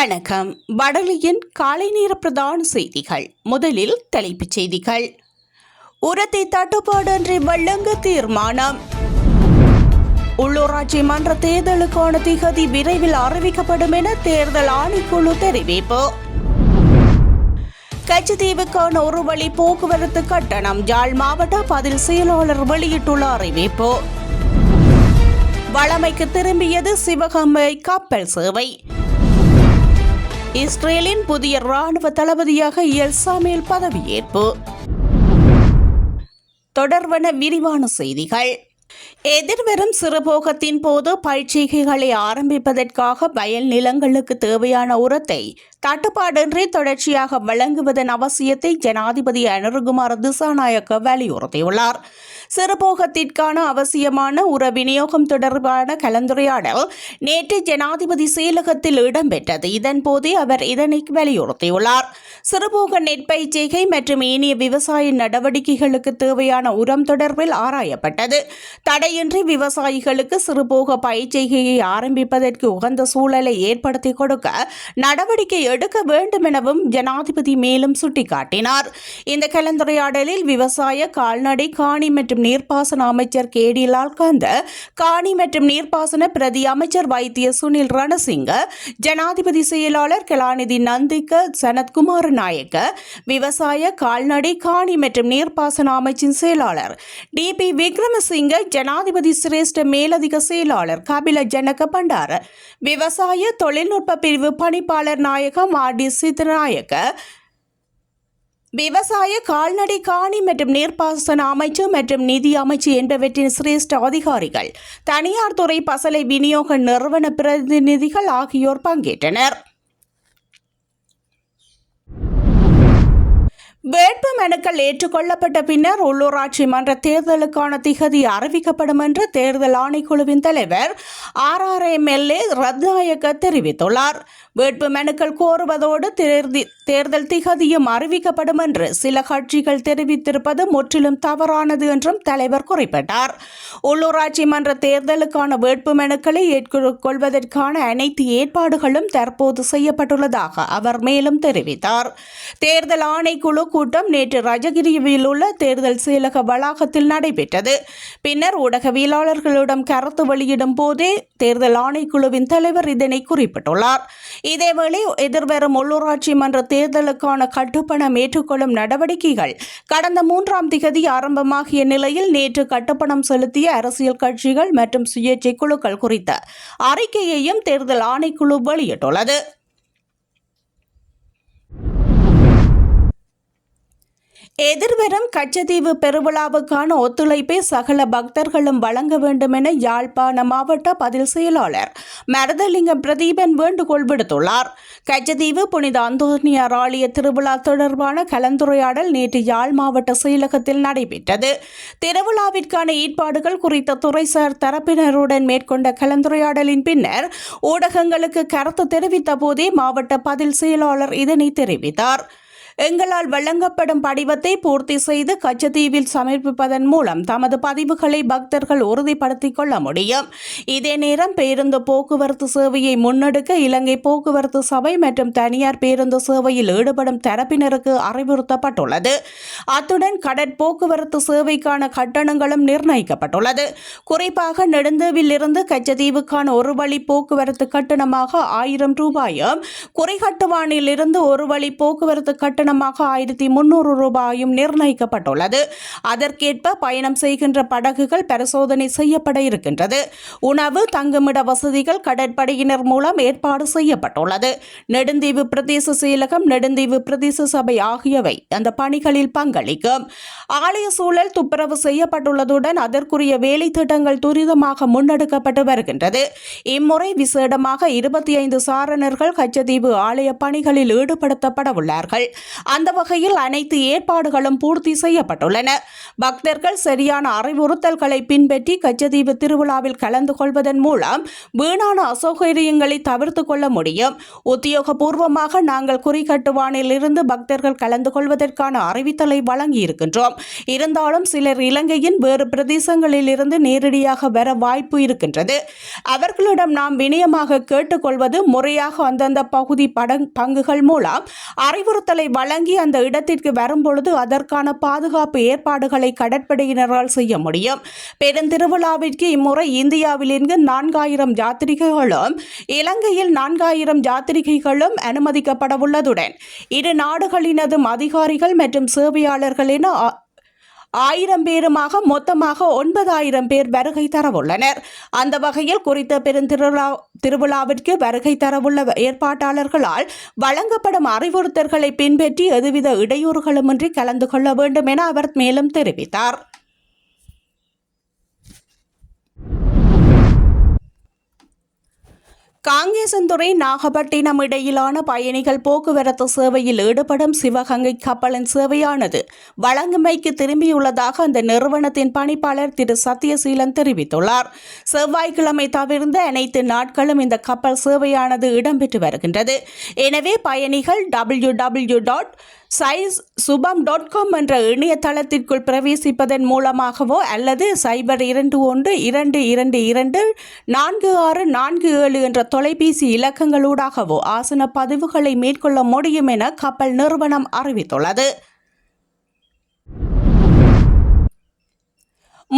வணக்கம். வடலியின் காலை நேர பிரதான செய்திகள். முதலில் தலைப்புச் செய்திகள். உரத்தை தட்டுப்பாடின்றி வழங்க தீர்மானம். உள்ளூராட்சி மன்ற தேர்தலுக்கான திகதி விரைவில் அறிவிக்கப்படும் என தேர்தல் ஆணைக்குழு தெரிவிப்பு. கச்சத்தீவுக்கான ஒரு வழி போக்குவரத்து கட்டணம். யாழ் மாவட்ட பதில் செயலாளர் வெளியிட்டுள்ள அறிவிப்பு. வளமைக்கு திரும்பியது சிவகங்கை கப்பல் சேவை. இஸ்ரேலின் புதிய ராணுவ தளபதியாக எல்சாமேல் பதவியேற்பு. தொடர்வன விரிவான செய்திகள். எதிர்வரும் சிறுபோகத்தின் போது பயிற்சிகைகளை ஆரம்பிப்பதற்காக வயல் நிலங்களுக்கு தேவையான உரத்தை தட்டுப்பாடின்றி தொடர்ச்சியாக வழங்குவதன் அவசியத்தை ஜனாதிபதி அனுருகுமார் திசாநாயக்க வலியுறுத்தியுள்ளார். சிறுபோகத்திற்கான அவசியமான உர விநியோகம் தொடர்பான கலந்துரையாடல் நேற்று ஜனாதிபதி செயலகத்தில் இடம்பெற்றது. இதன்போதே அவர் இதனை வலியுறுத்தியுள்ளார். சிறுபோக நெற்பயிற்சிகை மற்றும் ஏனைய விவசாய நடவடிக்கைகளுக்கு தேவையான உரம் தொடர்பில் ஆராயப்பட்டது. தடையின்றி விவசாயிகளுக்கு சிறுபோக பயிற்சிகையை ஆரம்பிப்பதற்கு உகந்த சூழலை ஏற்படுத்தி கொடுக்க நடவடிக்கை எடுக்க வேண்டும் எனவும் ஜனாதிபதி மேலும் சுட்டிக்காட்டினார். இந்த கலந்துரையாடலில் விவசாய கால்நடை காணி மற்றும் நீர்ப்பாசன அமைச்சர் கே. டி. லால்காந்த காணி மற்றும் நீர்ப்பாசன பிரதி அமைச்சர் வைத்திய சுனில் ரணசிங்க ஜனாதிபதி செயலாளர் கலாநிதி நந்திக்க சனத்குமார் நாயக்க விவசாய கால்நடை காணி மற்றும் நீர்ப்பாசன அமைச்சின் செயலாளர் டி. பி. விக்ரமசிங்க ஜனாதிபதி சிரேஷ்ட மேலதிக செயலாளர் கபில ஜனக பண்டார விவசாய தொழில்நுட்ப பிரிவு பணிப்பாளர் நாயக ஆர் டி சித்தநாயக்க. விவசாய கால்நடை காணி மற்றும் நீர்ப்பாசன அமைச்சு மற்றும் நிதி அமைச்சு என்பவற்றின் சிரேஷ்ட அதிகாரிகள் தனியார் துறை பசலை விநியோக நிறுவன பிரதிநிதிகள் ஆகியோர் பங்கேற்றனர். வேட்பு மனுக்கள் ஏற்றுக்கொள்ளப்பட்ட பின்னர் உள்ளூராட்சி மன்ற தேர்தலுக்கான திகதி அறிவிக்கப்படும் என்று தேர்தல் ஆணைக்குழுவின் தலைவர் ஆர் ஆர் எம்எல்ஏ ரத்நாயக்க தெரிவித்துள்ளார். வேட்பு மனுக்கள் கோருவதோடு தேர்தி தேர்தல் திகதியும் அறிவிக்கப்படும் என்று சில கட்சிகள் தெரிவித்திருப்பது முற்றிலும் தவறானது என்றும் தலைவர் குறிப்பிட்டார். உள்ளூராட்சி மன்ற தேர்தலுக்கான வேட்பு மனுக்களை ஏற்றுக்கொள்வதற்கான அனைத்து ஏற்பாடுகளும் தற்போது செய்யப்பட்டுள்ளதாக அவர் மேலும் தெரிவித்தார். தேர்தல் ஆணைக்குழு கூட்டம் நேற்று ரஜகிரியில் உள்ள தேர்தல் செயலக வளாகத்தில் நடைபெற்றது. பின்னர் ஊடகவியலாளர்களிடம் கருத்து வெளியிடும் போதே தேர்தல் ஆணைக்குழுவின் தலைவர் இதனை குறிப்பிட்டுள்ளார். இதேவேளை எதிர்வரும் உள்ளூராட்சி மன்ற தேர்தலுக்கான கட்டுப்பணம் ஏற்றுக்கொள்ளும் நடவடிக்கைகள் கடந்த மூன்றாம் திகதி ஆரம்பமாகிய நிலையில் நேற்று கட்டுப்பணம் செலுத்திய அரசியல் கட்சிகள் மற்றும் சுயேட்சை குழுக்கள் குறித்த அறிக்கையையும் தேர்தல் ஆணைக்குழு வெளியிட்டுள்ளது. எதிர்வரும் கச்சத்தீவு பெருவிழாவுக்கான ஒத்துழைப்பை சகல பக்தர்களும் வழங்க வேண்டும் என யாழ்ப்பாண மாவட்ட பதில் செயலாளர் மரதலிங்கம் பிரதீபன் வேண்டுகோள் விடுத்துள்ளார். கச்சத்தீவு புனித அந்தோனியார் ஆலய திருவிழா தொடர்பான கலந்துரையாடல் நேற்று யாழ் மாவட்ட செயலகத்தில் நடைபெற்றது. திருவிழாவிற்கான ஏற்பாடுகள் குறித்த துறைசார் தரப்பினருடன் மேற்கொண்ட கலந்துரையாடலின் பின்னர் ஊடகங்களுக்கு கருத்து தெரிவித்த போதே மாவட்ட பதில் செயலாளர் இதனை தெரிவித்தார். எங்களால் வழங்கப்படும் படிவத்தை பூர்த்தி செய்து கச்சத்தீவில் சமர்ப்பிப்பதன் மூலம் தமது பதிவுகளை பக்தர்கள் உறுதிப்படுத்திக் கொள்ள முடியும். இதே நேரம் பேருந்து போக்குவரத்து சேவையை முன்னெடுக்க இலங்கை போக்குவரத்து சபை மற்றும் தனியார் பேருந்து சேவையில் ஈடுபடும் தரப்பினருக்கு அறிவுறுத்தப்பட்டுள்ளது. அத்துடன் கடற்போக்குவரத்து சேவைக்கான கட்டணங்களும் நிர்ணயிக்கப்பட்டுள்ளது. குறிப்பாக நெடுந்தேவில் இருந்து கச்சத்தீவுக்கான ஒரு வழி போக்குவரத்து கட்டணமாக ஆயிரம் ரூபாயும் குறைகட்டுவானில் இருந்து ஒரு வழி போக்குவரத்து கட்டணம் கட்டணமாக ஆயிரத்தி முன்னூறு ரூபாயும் நிர்ணயிக்கப்பட்டுள்ளது. அதற்கேற்ப பயணம் செய்கின்ற படகுகள் பரிசோதனை செய்யப்பட இருக்கின்றது. உணவு தங்குமிட வசதிகள் கடற்படையினர் மூலம் ஏற்பாடு செய்யப்பட்டுள்ளது. நெடுந்தீவு பிரதேச செயலகம் நெடுந்தீவு பிரதேச சபை ஆகியவை அந்த பணிகளில் பங்களிக்கும். ஆலய சூழல் துப்புரவு செய்யப்பட்டுள்ளதுடன் அதற்குரிய வேலை திட்டங்கள் துரிதமாக முன்னெடுக்கப்பட்டு வருகின்றது. இம்முறை விசேடமாக இருபத்தி ஐந்து சாரணர்கள் கச்சதீவு ஆலய பணிகளில் ஈடுபடுத்தப்பட உள்ளார்கள் அந்த வகையில் அனைத்து ஏற்பாடுகளும் பூர்த்தி செய்யப்பட்டுள்ளன. பக்தர்கள் சரியான அறிவுறுத்தல்களை பின்பற்றி கச்சதீவு திருவிழாவில் கலந்து கொள்வதன் மூலம் வீணான அசௌகரியங்களை தவிர்த்து கொள்ள முடியும். உத்தியோகபூர்வமாக நாங்கள் குறிகட்டுவானில் இருந்து பக்தர்கள் கலந்து கொள்வதற்கான அறிவித்தலை வழங்கியிருக்கின்றோம். இருந்தாலும் சிலர் இலங்கையின் வேறு பிரதேசங்களில் இருந்து நேரடியாக வர வாய்ப்பு இருக்கின்றது. அவர்களிடம் நாம் வினயமாக கேட்டுக்கொள்வது முறையாக அந்தந்த பகுதி படங் பங்குகள் மூலம் அறிவுறுத்தலை வழங்கி அந்த இடத்திற்கு வரும்பொழுது அதற்கான பாதுகாப்பு ஏற்பாடுகளை கடற்படையினரால் செய்ய முடியும். பெருந்திருவிழாவிற்கு இம்முறை இந்தியாவிலிருந்து நான்காயிரம் யாத்திரிகைகளும் இலங்கையில் நான்காயிரம் யாத்திரிகைகளும் அனுமதிக்கப்படவுள்ளதுடன் இரு நாடுகளினதும் அதிகாரிகள் மற்றும் சேவையாளர்கள் என ஆயிரம் பேருமாக மொத்தமாக ஒன்பதாயிரம் பேர் வருகை தரவுள்ளனர். அந்த வகையில் குறித்த பெருந்திருவிழா திருவிழாவிற்கு வருகை தரவுள்ள ஏற்பாட்டாளர்களால் வழங்கப்படும் அறிவுறுத்தல்களை பின்பற்றி எதுவித இடையூறுகளுமின்றி கலந்து கொள்ள வேண்டும் என அவர் மேலும் தெரிவித்தார். காங்கேசந்துறை நாகப்பட்டினம் இடையிலான பயணிகள் போக்குவரத்து சேவையில் ஈடுபடும் சிவகங்கை கப்பலின் சேவையானது வழங்குமைக்கு திரும்பியுள்ளதாக அந்த நிறுவனத்தின் பணிப்பாளர் திரு. சத்யசீலன் தெரிவித்துள்ளார். செவ்வாய்க்கிழமை தவிர்ந்த அனைத்து நாட்களும் இந்த கப்பல் சேவையானது இடம்பெற்று வருகின்றது. எனவே பயணிகள் டபிள்யூ டபிள்யூ டாட் சைஸ் சுபம் டாட் காம் என்ற இணையதளத்திற்குள் பிரவேசிப்பதன் மூலமாகவோ அல்லது சைபர் இரண்டு ஒன்று இரண்டு இரண்டு இரண்டு நான்கு ஆறு நான்கு ஏழு என்ற தொலைபேசி இலக்கங்களூடாகவோ ஆசன பதிவுகளை மேற்கொள்ள முடியும் என கப்பல் நிறுவனம் அறிவித்துள்ளது.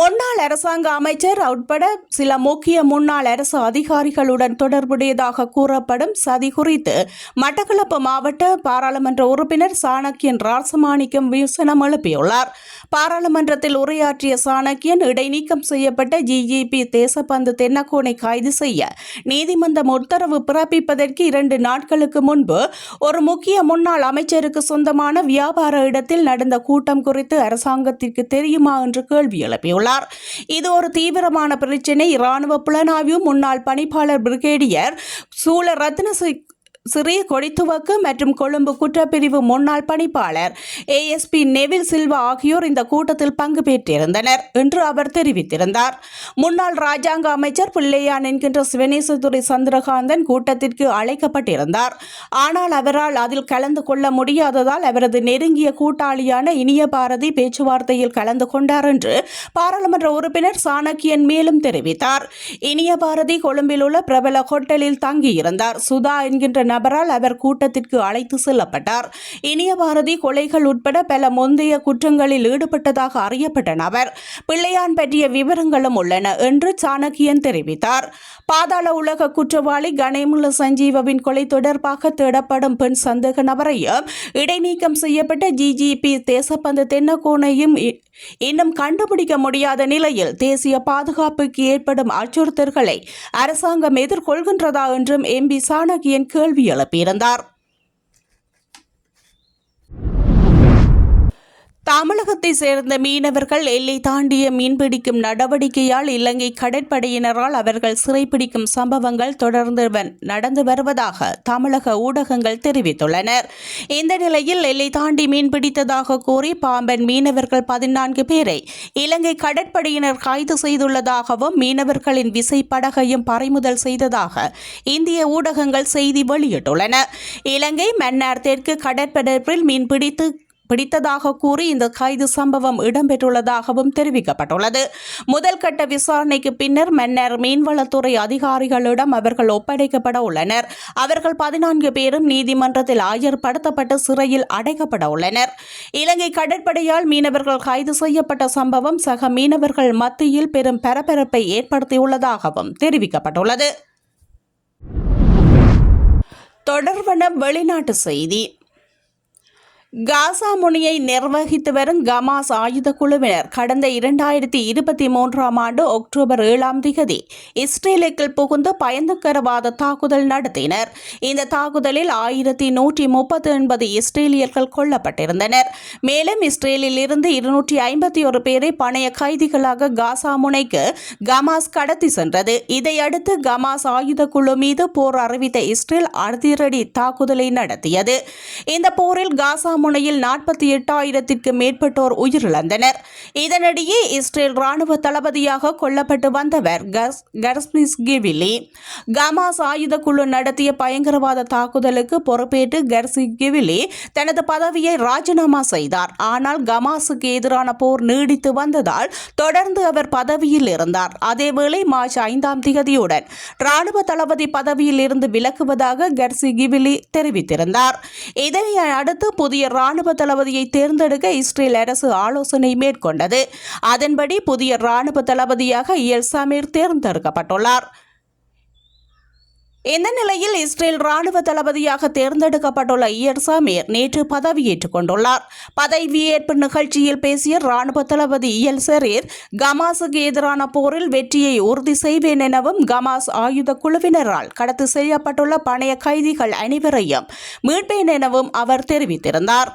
முன்னாள் அரசாங்க அமைச்சர் உட்பட சில முக்கிய முன்னாள் அரசு அதிகாரிகளுடன் தொடர்புடையதாக கூறப்படும் சதி குறித்து மட்டக்களப்பு மாவட்ட பாராளுமன்ற உறுப்பினர் சாணக்கியன் ராசமாணிக்கம் விமர்சனம் எழுப்பியுள்ளார். பாராளுமன்றத்தில் உரையாற்றிய சாணக்கியன் இடைநீக்கம் செய்யப்பட்ட ஜிஜிபி தேசப்பந்து தென்னக்கோனை கைது செய்ய நீதிமன்றம் உத்தரவு பிறப்பிப்பதற்கு இரண்டு நாட்களுக்கு முன்பு ஒரு முக்கிய முன்னாள் அமைச்சருக்கு சொந்தமான வியாபார இடத்தில் நடந்த கூட்டம் குறித்து அரசாங்கத்திற்கு தெரியுமா என்று கேள்வி எழுப்பியுள்ளார். இது ஒரு தீவிரமான பிரச்சினை. இராணுவ புலனாய்வு முன்னாள் பணிப்பாளர் பிரிகேடியர் சூழ ரத்னசி சிறிய கொடித்துவக்கு மற்றும் கொழும்பு குற்றப்பிரிவு முன்னாள் பணிப்பாளர் ஏஎஸ்பி நெவில் சில்வா ஆகியோர் இந்த கூட்டத்தில் பங்கு பெற்றிருந்தனர் என்று அவர் தெரிவித்திருந்தார். முன்னாள் ராஜாங்க அமைச்சர் பிள்ளையான் என்கின்ற சிவனேசதுரை சந்திரகாந்தன் கூட்டத்திற்கு அழைக்கப்பட்டிருந்தார். ஆனால் அவரால் அதில் கலந்து கொள்ள முடியாததால் அவரது நெருங்கிய கூட்டாளியான இனிய பாரதி பேச்சுவார்த்தையில் கலந்து கொண்டார் என்று பாராளுமன்ற உறுப்பினர் சாணக்கியன் மேலும் தெரிவித்தார். இனிய பாரதி கொழும்பில் உள்ள பிரபல ஹோட்டலில் தங்கியிருந்தார். சுதா என்கின்ற நபரால் அவர் கூட்டத்திற்கு அழைத்து செல்லப்பட்டார். இனிய பாரதி கொலைகள் உட்பட பல முந்தைய குற்றங்களில் ஈடுபட்டதாக அறியப்பட்ட நபர் பிள்ளையான் பற்றிய விவரங்களும் உள்ளன என்று சாணக்கியன் தெரிவித்தார். பாதாள உலக குற்றவாளி கணேமுல்ல சஞ்சீவவின் கொலை தொடர்பாக தேடப்படும் பெண் சந்தேக நபரையும் இடைநீக்கம் செய்யப்பட்ட ஜிஜிபி தேசப்பந்து தென்னகோனையும் இன்னும் கண்டுபிடிக்க முடியாத நிலையில் தேசிய பாதுகாப்புக்கு ஏற்படும் அச்சுறுத்தல்களை அரசாங்கம் எதிர்கொள்கின்றதா என்றும் எம்பி சாணக்கியன் கேள்வி எழுப்பியிருந்தார் தமிழகத்தை சேர்ந்த மீனவர்கள் எல்லை தாண்டிய மீன்பிடிக்கும் நடவடிக்கையால் இலங்கை கடற்படையினரால் அவர்கள் சிறைப்பிடிக்கும் சம்பவங்கள் தொடர்ந்து நடந்து வருவதாக தமிழக ஊடகங்கள் தெரிவித்துள்ளனர். இந்த நிலையில் எல்லை தாண்டி மீன்பிடித்ததாக கூறி பாம்பன் மீனவர்கள் பதினான்கு பேரை இலங்கை கடற்படையினர் கைது செய்துள்ளதாகவும் மீனவர்களின் விசைப்படகையும் பறிமுதல் செய்ததாக இந்திய ஊடகங்கள் செய்தி வெளியிட்டுள்ளன. இலங்கை மன்னார் தெற்கு கடற்பரப்பில் மீன்பிடித்து பிடித்ததாக கூறி இந்த கைது சம்பவம் இடம்பெற்றுள்ளதாகவும் தெரிவிக்கப்பட்டுள்ளது. முதல் கட்ட விசாரணைக்கு பின்னர் மன்னர் மீன்வளத்துறை அதிகாரிகளிடம் அவர்கள் ஒப்படைக்கப்பட உள்ளனர். அவர்கள் பதினான்கு பேரும் நீதிமன்றத்தில் ஆஜர்படுத்தப்பட்டு சிறையில் அடைக்கப்பட உள்ளனர். இலங்கை கடற்படையால் மீனவர்கள் கைது செய்யப்பட்ட சம்பவம் சக மீனவர்கள் மத்தியில் பெரும் பரபரப்பை ஏற்படுத்தியுள்ளதாகவும் தெரிவிக்கப்பட்டுள்ளது. தொடர்பான வெளிநாட்டு செய்தி. காசா முனையை நிர்வகித்து வரும் கமாஸ் ஆயுத குழுவினர் கடந்த இரண்டாயிரத்தி இருபத்தி மூன்றாம் ஆண்டு அக்டோபர் ஏழாம் திகதி இஸ்ரேலுக்குள் புகுந்து பயந்துக்கரவாத தாக்குதல் நடத்தினர். இந்த தாக்குதலில் ஆயிரத்தி நூற்றி முப்பத்தி ஒன்பது இஸ்ரேலியர்கள் கொல்லப்பட்டிருந்தனர். மேலும் இஸ்ரேலில் இருந்து இருநூற்றி ஐம்பத்தி ஒரு பேரை பணைய கைதிகளாக காசா முனைக்கு கமாஸ் கடத்தி சென்றது. இதையடுத்து கமாஸ் ஆயுத குழு மீது போர் அறிவித்த இஸ்ரேல் அதிரடி தாக்குதலை நடத்தியது. இந்த போரில் காசா முனையில் நாற்பத்தி எட்டாயிரத்திற்கு மேற்பட்டோர் உயிரிழந்தனர். இதனிடையே இஸ்ரேல் ராணுவ தளபதியாக கொல்லப்பட்டு வந்தவர் கர்ஸ்மிஸ் கிவிலி. கமாஸ் ஆயுத குழு நடத்திய பயங்கரவாத தாக்குதலுக்கு பொறுப்பேற்று கர்சி கிவிலி தனது பதவியை ராஜினாமா செய்தார். ஆனால் கமாஸுக்கு எதிரான போர் நீடித்து வந்ததால் தொடர்ந்து அவர் பதவியில் இருந்தார். அதேவேளை மார்ச் ஐந்தாம் தேதியுடன் ராணுவ தளபதி பதவியில் இருந்து விலக்குவதாக கர்சி கிவிலி தெரிவித்திருந்தார். இதனை அடுத்து புதிய ராணுவ தளபதியை தேர்ந்தெடுக்க இஸ்ரேல் அரசு ஆலோசனை மேற்கொண்டது. அதன்படி புதிய ராணுவ தளபதியாக எல்சாமீர் தேர்ந்தெடுக்கப்பட்டுள்ளார். இந்த நிலையில் இஸ்ரேல் ராணுவ தளபதியாக தேர்ந்தெடுக்கப்பட்டுள்ள இயர் சமீர் நேற்று பதவியேற்றுக் கொண்டுள்ளார். பதவியேற்பு நிகழ்ச்சியில் பேசிய ராணுவ தளபதி இயல் சரீர் கமாஸுக்கு எதிரான போரில் வெற்றியை உறுதி செய்வேன் எனவும் கமாஸ் ஆயுத குழுவினரால் கடத்து செய்யப்பட்டுள்ள பணைய கைதிகள் அனைவரையும் மீட்பேன் எனவும் அவர் தெரிவித்திருந்தார்.